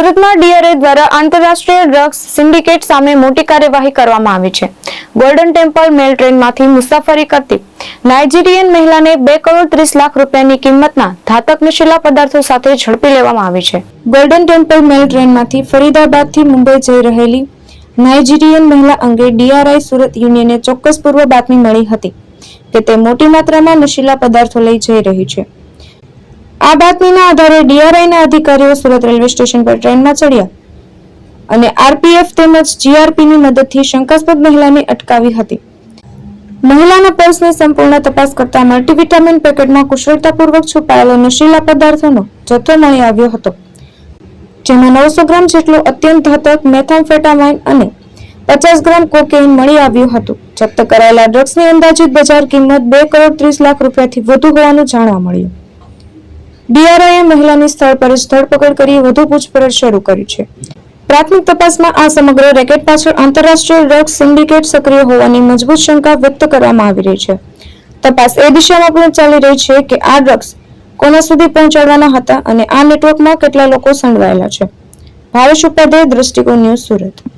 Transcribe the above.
સુરતમાં ડીઆરએ દ્વારા આંતરરાષ્ટ્રીય ડ્રગ્સ સિન્ડિકેટ સામે મોટી કાર્યવાહી કરવામાં આવી છે. ગોલ્ડન ટેમ્પલ મેલ ટ્રેનમાંથી મુસાફરી કરતી નાઇજીરિયન મહિલાને બે કરોડ ત્રીસ લાખ રૂપિયાની કિંમતના ધાતક નશીલા પદાર્થો સાથે ઝડપી લેવામાં આવી છે. ગોલ્ડન ટેમ્પલ મેલ ટ્રેનમાંથી ફરીદાબાદથી મુંબઈ જઈ રહેલી નાઇજીરિયન મહિલા અંગે ડીઆરઆઈ સુરત યુનિયને ચોક્કસ પૂર્વ બાતમી મળી હતી કે તે મોટી માત્રામાં નશીલા પદાર્થો લઈ જઈ રહી છે. આ બાતમીના આધારે ડીઆરઆઈના અધિકારીઓ સુરત રેલવે સ્ટેશન પર ટ્રેનમાં ચડ્યા અને આરપીએફ તેમજ જીઆરપીની મદદથી શંકાસ્પદ મહિલાને અટકાવી હતી. મહિલાના પર્સની સંપૂર્ણ તપાસ કરતા મલ્ટીવિટામિન પેકેટમાં કુશળતાપૂર્વક છુપાયેલો નશીલા પદાર્થોનો જથ્થો મળી આવ્યો હતો, જેમાં નવસો ગ્રામ જેટલું અત્યંત ઘાતક મેથામ્ફેટામાઇન અને પચાસ ગ્રામ કોકેઇન મળી આવ્યું હતું. જપ્ત કરાયેલા ડ્રગ્સની અંદાજિત બજાર કિંમત બે કરોડ ત્રીસ લાખ રૂપિયાથી વધુ હોવાનું જાણવા મળ્યું. ડીઆરઆઈએ મહિલાની સ્થળ પર જ ધરપકડ કરી વધુ પૂછપરછ શરૂ કરી છે. પ્રાથમિક તપાસમાં આ સમગ્ર રેકેટ પાછળ આંતરરાષ્ટ્રીય ડ્રગ્સ સિન્ડિકેટ સક્રિય હોવાની મજબૂત શંકા વ્યક્ત કરવામાં આવી રહી છે. તપાસ એ દિશામાં પણ ચાલી રહી છે કે આ ડ્રગ્સ કોના સુધી પહોંચાડવાના હતા અને આ નેટવર્કમાં કેટલા લોકો સંડવાયેલા છે. ભાવેશ ઉપાધ્યાય, દ્રષ્ટિકોણ ન્યૂઝ સુરત.